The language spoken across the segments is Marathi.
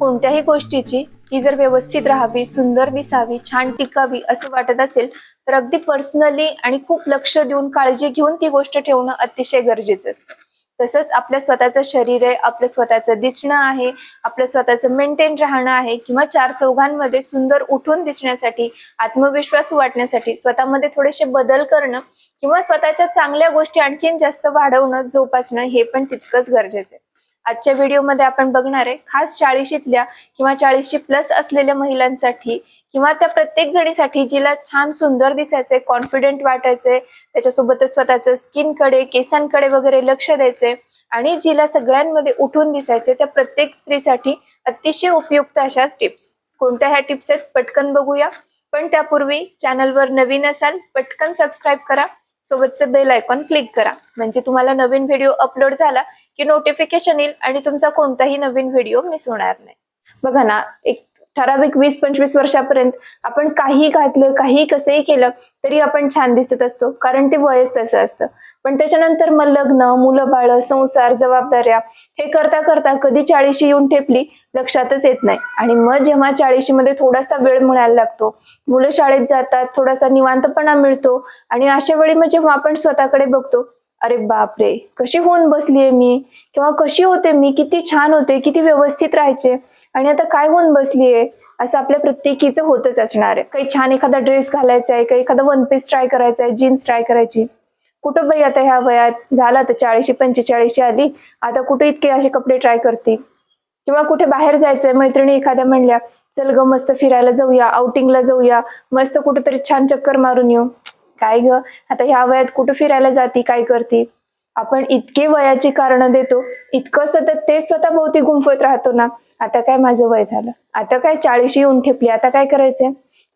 कोणत्याही गोष्टीची ही जर व्यवस्थित राहावी सुंदर दिसावी छान टिकावी असं वाटत असेल तर अगदी पर्सनली आणि खूप लक्ष देऊन काळजी घेऊन ती गोष्ट ठेवणं अतिशय गरजेचं असतं. तसंच आपल्या स्वतःचं शरीर आहे आपलं स्वतःचं दिसणं आहे आपलं स्वतःचं मेंटेन राहणं आहे किंवा चार चौघांमध्ये सुंदर उठून दिसण्यासाठी आत्मविश्वास वाटण्यासाठी स्वतःमध्ये थोडेसे बदल करणं किंवा स्वतःच्या चांगल्या गोष्टी आणखीन जास्त वाढवणं जोपासणं हे पण तितकंच गरजेचं आहे. आजच्या व्हिडिओमध्ये आपण बघणार आहे खास चाळीशीतल्या किंवा चाळीशी प्लस असलेल्या महिलांसाठी किंवा त्या प्रत्येक जणीसाठी जिला छान सुंदर दिसायचंय कॉन्फिडेंट वाटायचंय त्याच्यासोबतच स्वतःचं स्किनकडे केसांकडे वगैरे लक्ष द्यायचंय आणि जिला सगळ्यांमध्ये उठून दिसायचे त्या प्रत्येक स्त्रीसाठी अतिशय उपयुक्त अशा टिप्स. कोणत्या ह्या टिप्स आहेत पटकन बघूया. पण त्यापूर्वी चॅनलवर नवीन असाल पटकन सबस्क्राईब करा. सोबतचं बेल आयकॉन क्लिक करा. म्हणजे तुम्हाला नवीन व्हिडिओ अपलोड झाला की नोटिफिकेशन येईल आणि तुमचा कोणताही नवीन व्हिडिओ मिस होणार नाही. बघा ना एक ठराविक वीस पंचवीस वर्षापर्यंत आपण काही घातलं काही कसंही केलं तरी आपण छान दिसत असतो कारण ते वयच तसं असतं. पण त्याच्यानंतर मग लग्न मुलं बाळ संसार जबाबदाऱ्या हे करता करता कधी चाळीशी येऊन ठेपली लक्षातच येत नाही. आणि मग जेव्हा चाळीशी मध्ये थोडासा वेळ मिळायला लागतो मुलं शाळेत जातात थोडासा निवांतपणा मिळतो आणि अशा वेळी मग जेव्हा आपण स्वतःकडे बघतो अरे बापरे कशी होऊन बसलीये मी? किंवा कशी होते मी? किती छान होते किती व्यवस्थित राहायचे? आणि आता काय होऊन बसलीये? असं आपल्या प्रत्येकीचं होतच असणार आहे. काही छान एखादा ड्रेस घालायचा आहे काही एखादा वन पीस ट्राय करायचा आहे जीन्स ट्राय करायची. कुठं बाई आता ह्या वयात? झाला तर चाळीशी पंचेचाळीशी आली. आता कुठे इतके असे कपडे ट्राय करतील किंवा कुठे बाहेर जायचंय? मैत्रिणी एखाद्या म्हणल्या चल ग मस्त फिरायला जाऊया आउटिंगला जाऊया. मस्त कुठेतरी छान चक्कर मारून येऊ. काय ग? आता ह्या वयात कुठं फिरायला जाती काय करती? आपण इतके वयाची कारण देतो इतकं सतत ते स्वतः भोवती गुंफत राहतो ना. आता काय माझं वय झालं? आता काय चाळीशी येऊन ठेपली? आता काय करायचंय?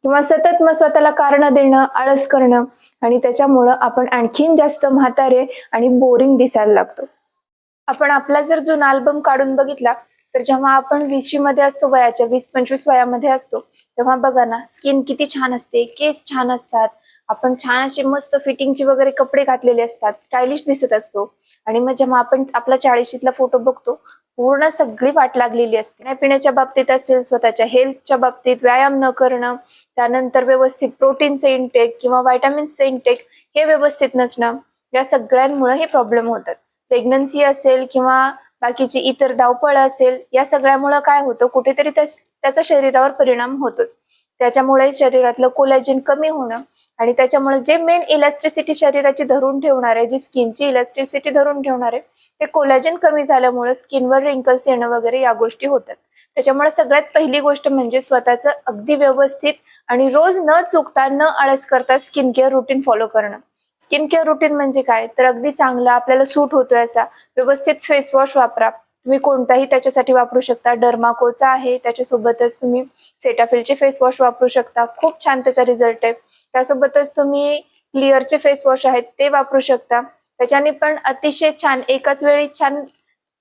किंवा सतत मग स्वतःला कारण देणं आळस करणं आणि त्याच्यामुळं आपण आणखीन जास्त म्हातारे आणि बोरिंग दिसायला लागतो. आपण आपला जर जुना अल्बम काढून बघितला तर जेव्हा आपण वीसशी मध्ये असतो वयाच्या वीस पंचवीस वयामध्ये असतो तेव्हा बघा ना स्किन किती छान असते केस छान असतात आपण छान असे मस्त फिटिंगचे वगैरे कपडे घातलेले असतात स्टायलिश दिसत असतो. आणि मग जेव्हा आपण आपला चाळीशीतला फोटो बघतो पूर्ण सगळी वाट लागलेली असते. पिण्याच्या बाबतीत असेल स्वतःच्या हेल्थच्या बाबतीत व्यायाम न करणं त्यानंतर व्यवस्थित प्रोटीनचे इनटेक किंवा व्हायटामिन्सचे इनटेक हे व्यवस्थित नसणं या सगळ्यांमुळे हे प्रॉब्लेम होतात. प्रेग्नन्सी असेल किंवा बाकीची इतर धावपळ असेल या सगळ्यामुळे काय होतं कुठेतरी त्याचा शरीरावर परिणाम होतोच. त्याच्यामुळे शरीरातलं कोलॅजिन कमी होणं आणि त्याच्यामुळे जे मेन इलेक्ट्रिसिटी शरीराची धरून ठेवणार आहे जी स्किनची इलेक्ट्रिसिटी धरून ठेवणार आहे ते कोलॅजन कमी झाल्यामुळे स्किनवर रिंकल्स येणं वगैरे या गोष्टी होतात. त्याच्यामुळे सगळ्यात पहिली गोष्ट म्हणजे स्वतःचं अगदी व्यवस्थित आणि रोज न चुकता न आळस करता स्किन केअर रुटीन फॉलो करणं. स्किन केअर रुटीन म्हणजे काय? तर अगदी चांगला आपल्याला सूट होतोय असा व्यवस्थित फेस वॉश वापरा. तुम्ही कोणताही त्याच्यासाठी वापरू शकता. डर्माकोचा आहे त्याच्यासोबतच तुम्ही सेटाफिलचे फेस वॉश वापरू शकता. खूप छान त्याचा रिझल्ट आहे. त्यासोबतच तुम्ही क्लिअरचे फेस वॉश आहेत ते वापरू शकता. त्याच्याने पण अतिशय छान एकाच वेळी छान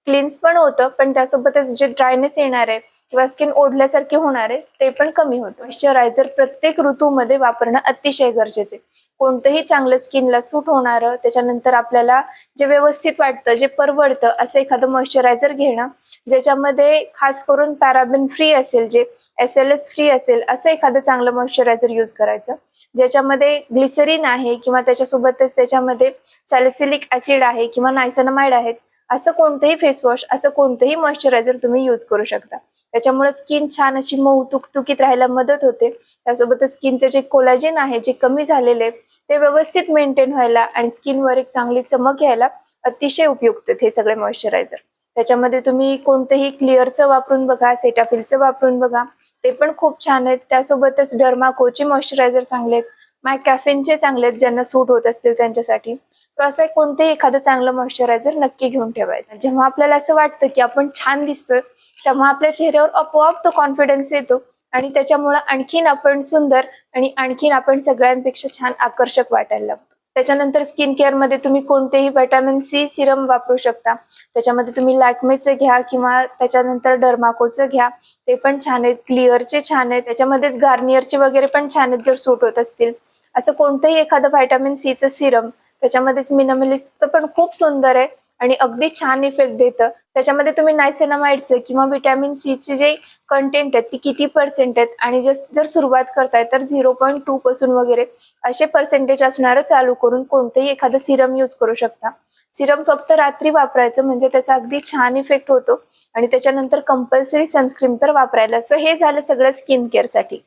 क्लिन्स पण होतं पण त्यासोबतच जे ड्रायनेस येणार आहे किंवा स्किन ओढल्यासारखे होणार आहे ते पण कमी होतं. मॉइश्चरायझर प्रत्येक ऋतूमध्ये वापरणं अतिशय गरजेचे कोणतंही चांगलं स्किनला सूट होणारं त्याच्यानंतर आपल्याला जे व्यवस्थित वाटतं जे परवडतं असं एखादं मॉइश्चरायझर घेणं ज्याच्यामध्ये खास करून पॅराबिन फ्री असेल जे एस एल एस फ्री असेल असं एखादं चांगलं मॉइश्चरायझर यूज करायचं. ज्याच्यामध्ये ग्लिसरीन आहे किंवा त्याच्यासोबतच त्याच्यामध्ये सॅलिसिलिक ऍसिड आहे किंवा नायसनमाइड आहेत असं कोणतंही फेसवॉश असं कोणतंही मॉइश्चरायझर तुम्ही यूज करू शकता. त्याच्यामुळे स्किन छान अशी मऊ तुकतुकीत राहायला मदत होते. त्यासोबतच स्किनचे जे कोलाजेन आहे जे कमी झालेले ते व्यवस्थित मेंटेन व्हायला आणि स्किनवर एक चांगली चमक यायला अतिशय उपयुक्त हे सगळे मॉइश्चरायझर त्याच्यामध्ये तुम्ही कोणतंही क्लिअरचं वापरून बघा सेटाफिलचं वापरून बघा. ते पण खूप छान आहेत. त्यासोबतच डर्माकोचे मॉइश्चरायझर चांगले आहेत. माय कॅफेनचे चांगले आहेत ज्यांना सूट होत असतील त्यांच्यासाठी. सो असं कोणतंही एखादं चांगलं मॉइश्चरायझर नक्की घेऊन ठेवायचं. जेव्हा आपल्याला असं वाटतं की आपण छान दिसतोय तेव्हा आपल्या चेहऱ्यावर आपोआप तो कॉन्फिडन्स येतो. आणि त्याच्यामुळे आणखीन आपण सुंदर आणि आणखीन आपण सगळ्यांपेक्षा छान आकर्षक वाटायला लागतो. त्याच्यानंतर स्किन केअरमध्ये तुम्ही कोणतेही व्हिटॅमिन सी सिरम वापरू शकता. त्याच्यामध्ये तुम्ही लॅक्मेचं घ्या किंवा त्याच्यानंतर डर्माकोचं घ्या. ते पण छान आहेत. क्लिअरचे छान आहेत. त्याच्यामध्येच गार्नियरचे वगैरे पण छान आहेत जर सूट होत असतील. असं कोणतंही एखादं व्हायटामिन सीचं सिरम त्याच्यामध्येच मिनमलिस्टचं पण खूप सुंदर आहे. आणि अगदी छान इफेक्ट देतं. त्याच्यामध्ये तुम्ही नायसेनामाइडचं किंवा व्हिटॅमिन सीचे जे कंटेंट आहेत ती किती पर्सेंट आहेत? आणि जस- जर सुरुवात करताय तर झिरो पॉईंट टू पासून वगैरे असे पर्सेंटेज असणारं चालू करून कोणतंही एखादं सिरम यूज करू शकता. सिरम फक्त रात्री वापरायचं म्हणजे त्याचा अगदी छान इफेक्ट होतो. आणि त्याच्यानंतर कंपल्सरी सनस्क्रीन तर वापरायला. सो हे झालं सगळं स्किन केअरसाठी.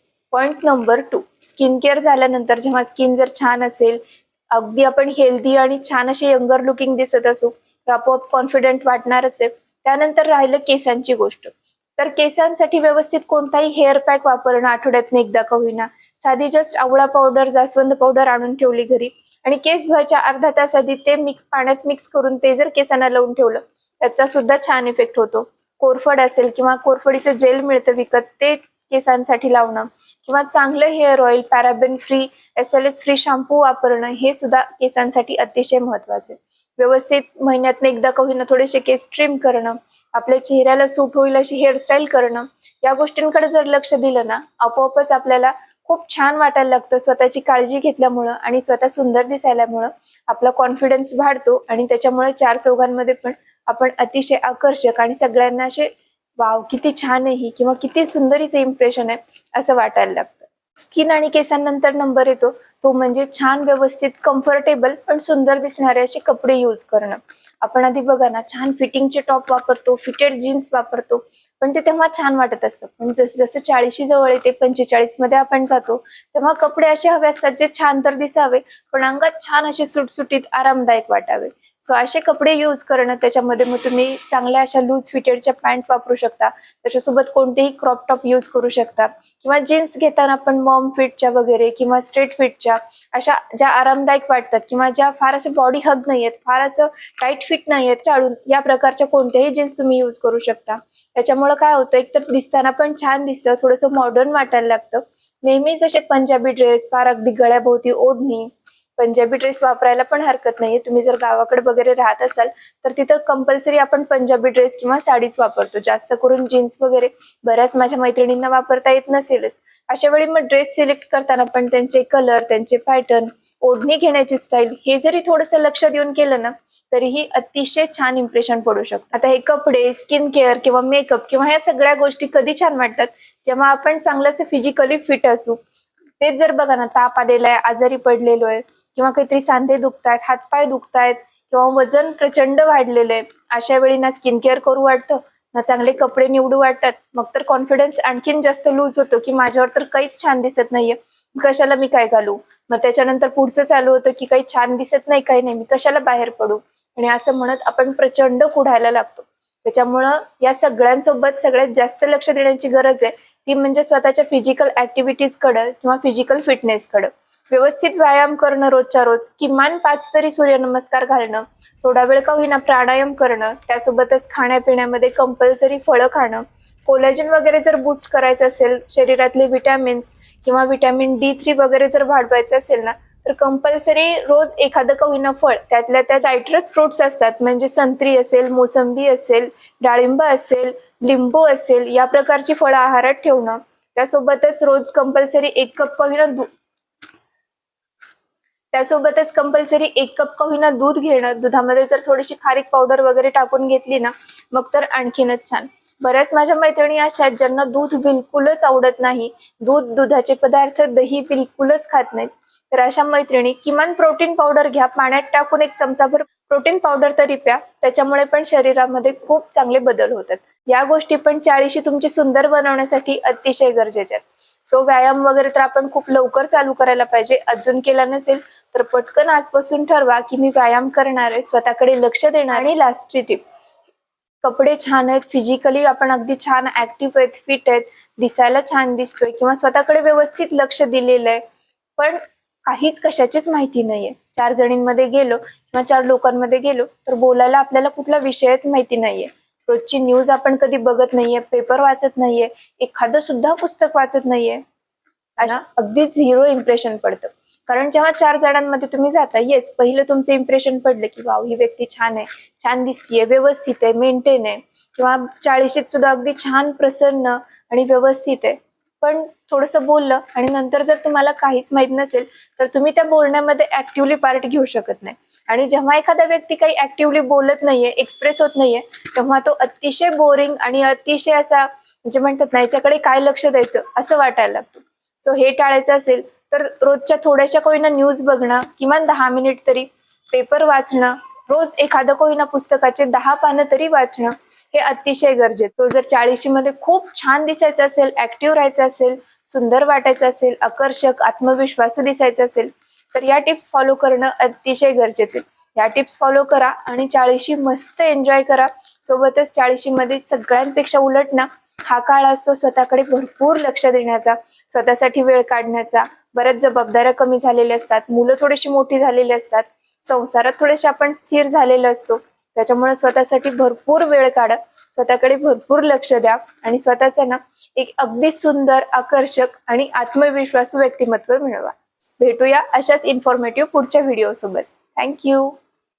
नंबर टू स्किन केअर झाल्यानंतर जेव्हा स्किन जर छान असेल अगदी आपण हेल्दी आणि छान अशी यंगर लुकिंग दिसत असू तर आपोआप कॉन्फिडंट वाटणारच आहे. त्यानंतर राहिलं केसांची गोष्ट. तर केसांसाठी व्यवस्थित कोणताही हेअर पॅक वापरणं आठवड्यातनं एकदा का होईना. साधी जस्ट आवळा पावडर जास्वंद पावडर आणून ठेवली घरी. आणि केस धुवायच्या अर्धा तास आधी ते मिक्स पाण्यात मिक्स करून ते जर केसांना लावून ठेवलं त्याचा सुद्धा छान इफेक्ट होतो. कोरफड असेल किंवा कोरफडीचं जेल मिळतं विकत ते केसांसाठी लावणं. किंवा चांगलं hair oil paraben free S L S free shampoo वापरणं हे सुद्धा केसांसाठी अतिशय महत्त्वाचे व्यवस्थित महिन्यातनं एकदा का होईना थोडेसे केस ट्रिम करणं आपल्या चेहऱ्याला सूट होईल अशी हेअरस्टाईल करणं या गोष्टींकडे जर लक्ष दिलं ना आपोआपच आपल्याला खूप छान वाटायला लागतं स्वतःची काळजी घेतल्यामुळं आणि स्वतः सुंदर दिसायल्यामुळं आपला कॉन्फिडन्स वाढतो आणि त्याच्यामुळे चार चौघांमध्ये पण आपण अतिशय आकर्षक आणि सगळ्यांना असे वाव किती छान आहे ही किंवा किती सुंदरीचं इम्प्रेशन आहे असं वाटायला लागतं. स्किन आणि केसांनंतर नंबर येतो. तो म्हणजे छान व्यवस्थित कम्फर्टेबल पण सुंदर दिसणारे असे कपडे यूज करणं. आपण आधी बघा ना छान फिटिंगचे टॉप वापरतो फिटेड जीन्स वापरतो पण ते तेव्हा छान वाटत असतं. पण जसं जसं चाळीशी जवळ येते पंचेचाळीसमध्ये आपण जातो तेव्हा कपडे असे हवे असतात जे छान तर दिसावे पण अंगात छान असे सुटसुटीत आरामदायक वाटावे. सो असे कपडे यूज करणं त्याच्यामध्ये मग तुम्ही चांगल्या अशा लूज फिटेडच्या पॅन्ट वापरू शकता. त्याच्यासोबत कोणतेही क्रॉप टॉप यूज करू शकता. किंवा जीन्स घेताना पण मॉम फिटच्या वगैरे किंवा स्ट्रेट फिटच्या अशा ज्या आरामदायक वाटतात किंवा ज्या फार असे बॉडी हग नाही आहेत फार असं टाईट फिट नाहीयेत टाळून या प्रकारच्या कोणत्याही जीन्स तुम्ही यूज करू शकता. त्याच्यामुळे काय होतं एकतर दिसताना पण छान दिसतं थोडंसं मॉडर्न वाटायला लागतं. नेहमीच असे पंजाबी ड्रेस फार अगदी गळ्याभोवती ओढणी पंजाबी ड्रेस वापरायला पण हरकत नाहीये. तुम्ही जर गावाकडे वगैरे राहत असाल तर तिथं कंपल्सरी आपण पंजाबी ड्रेस किंवा साडीच वापरतो. जास्त करून जीन्स वगैरे बऱ्याच माझ्या मैत्रिणींना वापरता येत नसेलच. अशा वेळी मग ड्रेस सिलेक्ट करताना पण त्यांचे कलर त्यांचे पॅटर्न ओढणी घेण्याची स्टाईल हे जरी थोडंसं लक्ष देऊन केलं ना तरीही अतिशय छान इम्प्रेशन पडू शकतं. आता हे कपडे स्किन केअर किंवा मेकअप किंवा ह्या सगळ्या गोष्टी कधी छान वाटतात? जेव्हा आपण चांगलं फिजिकली फिट असू तेच जर बघा ना ताप आलेला आहे आजारी पडलेलो आहे किंवा काहीतरी सांधे दुखतायत हातपाय दुखतायत किंवा वजन प्रचंड वाढलेलं आहे अशा वेळी ना स्किन केअर करू वाटतं ना चांगले कपडे निवडू वाटतात. मग तर कॉन्फिडन्स आणखीन जास्त लूज होतो की माझ्यावर तर काहीच छान दिसत नाहीये. कशाला मी काय घालू? मग त्याच्यानंतर पुढचं चालू होतं की काही छान दिसत नाही काही नाही मी कशाला बाहेर पडू? आणि असं म्हणत आपण प्रचंड कुढायला लागतो. त्याच्यामुळं या सगळ्यांसोबत सगळ्यात जास्त लक्ष देण्याची गरज आहे ती म्हणजे स्वतःच्या फिजिकल ऍक्टिव्हिटीजकडे किंवा फिजिकल फिटनेस कडे. व्यवस्थित व्यायाम करणं रोजच्या रोज किमान पाच तरी सूर्यनमस्कार घालणं थोडा वेळ का होईना प्राणायाम करणं त्यासोबतच खाण्यापिण्यामध्ये कंपल्सरी फळं खाणं. कोलॅजन वगैरे जर बूस्ट करायचं असेल शरीरातले विटॅमिन्स किंवा विटॅमिन डी थ्री वगैरे जर वाढवायचं असेल ना तर कंपल्सरी रोज एखादं कविना फळ त्यातल्या त्या सायट्रस फ्रुट्स असतात म्हणजे संत्री असेल मोसंबी असेल डाळिंब असेल लिंबू असेल या प्रकारची फळं आहारात ठेवणं. त्यासोबतच रोज कंपल्सरी एक कप कविना त्यासोबतच कंपल्सरी एक कप का होईना दूध घेणं दुधामध्ये जर थोडीशी खारीक पावडर वगैरे टाकून घेतली ना मग तर आणखीनच छान. बऱ्याच माझ्या मैत्रिणी अशा आहेत ज्यांना दूध बिलकुलच आवडत नाही. दूध दुधाचे पदार्थ दही बिलकुलच खात नाहीत. तर अशा मैत्रिणी किमान प्रोटीन पावडर घ्या पाण्यात टाकून एक चमचाभर प्रोटीन पावडर तरी प्या त्याच्यामुळे पण शरीरामध्ये खूप चांगले बदल होतात. या गोष्टी पण चाळीशी तुमची सुंदर बनवण्यासाठी अतिशय गरजेच्या आहेत. सो व्यायाम वगैरे तर आपण खूप लवकर चालू करायला पाहिजे. अजून केला नसेल तर पटकन आजपासून ठरवा की मी व्यायाम करणार आहे स्वतःकडे लक्ष देणार आणि लास्टची टिप कपडे छान आहेत फिजिकली आपण अगदी छान ऍक्टिव्ह आहेत फिट आहेत दिसायला छान दिसतोय किंवा स्वतःकडे व्यवस्थित लक्ष दिलेलं आहे. पण काहीच कशाचीच माहिती नाहीये. चार जणींमध्ये गेलो किंवा चार लोकांमध्ये गेलो तर बोलायला आपल्याला कुठला विषयच माहिती नाहीये. रोजची न्यूज आपण कधी बघत नाहीये पेपर वाचत नाहीये एखादं सुद्धा पुस्तक वाचत नाहीये अगदी झिरो इम्प्रेशन पडतं. कारण जेव्हा चार जणांमध्ये तुम्ही जाता येस पहिलं तुमचं इम्प्रेशन पडलं की वाव ही व्यक्ती छान आहे छान दिसतीये व्यवस्थित आहे मेंटेन आहे. किंवा चाळीशीत सुद्धा अगदी छान प्रसन्न आणि व्यवस्थित आहे. पण थोडंसं बोललं आणि नंतर जर तुम्हाला काहीच माहीत नसेल तर तुम्ही त्या बोलण्यामध्ये ऍक्टिव्हली पार्ट घेऊ शकत नाही. आणि जेव्हा एखादा व्यक्ती काही ऍक्टिव्हली बोलत नाहीये एक्सप्रेस होत नाहीये तेव्हा तो अतिशय बोरिंग आणि अतिशय असा म्हणजे म्हणतात ना याच्याकडे काय लक्ष द्यायचं असं वाटायला लागतं. सो हे टाळायचं असेल तर रोजच्या थोड्याशा कोईना न्यूज बघणं किमान दहा मिनिट तरी पेपर वाचणं रोज एखादं कोईना पुस्तकाचे दहा पानं तरी वाचणं हे अतिशय गरजेचं. जर चाळीशी मध्ये खूप छान दिसायचं असेल ऍक्टिव्ह राहायचं असेल सुंदर वाटायचं असेल आकर्षक आत्मविश्वासू दिसायचं असेल तर या टिप्स फॉलो करणं अतिशय गरजेचे या टिप्स फॉलो करा आणि चाळीशी मस्त एन्जॉय करा. सोबतच चाळीशी मध्ये सगळ्यांपेक्षा उलट ना हा काळ असतो स्वतःकडे भरपूर लक्ष देण्याचा स्वतःसाठी वेळ काढण्याचा. बऱ्याच जबाबदाऱ्या कमी झालेल्या असतात मुलं थोडीशी मोठी झालेली असतात संसारात थोडेसे आपण स्थिर झालेलो असतो. त्याच्यामुळे स्वतःसाठी भरपूर वेळ काढा. स्वतःकडे भरपूर लक्ष द्या आणि स्वतःचं ना एक अगदी सुंदर आकर्षक आणि आत्मविश्वासू व्यक्तिमत्व मिळवा. भेटूया अशाच इन्फॉर्मेटिव्ह पुढच्या व्हिडिओ सोबत. थँक्यू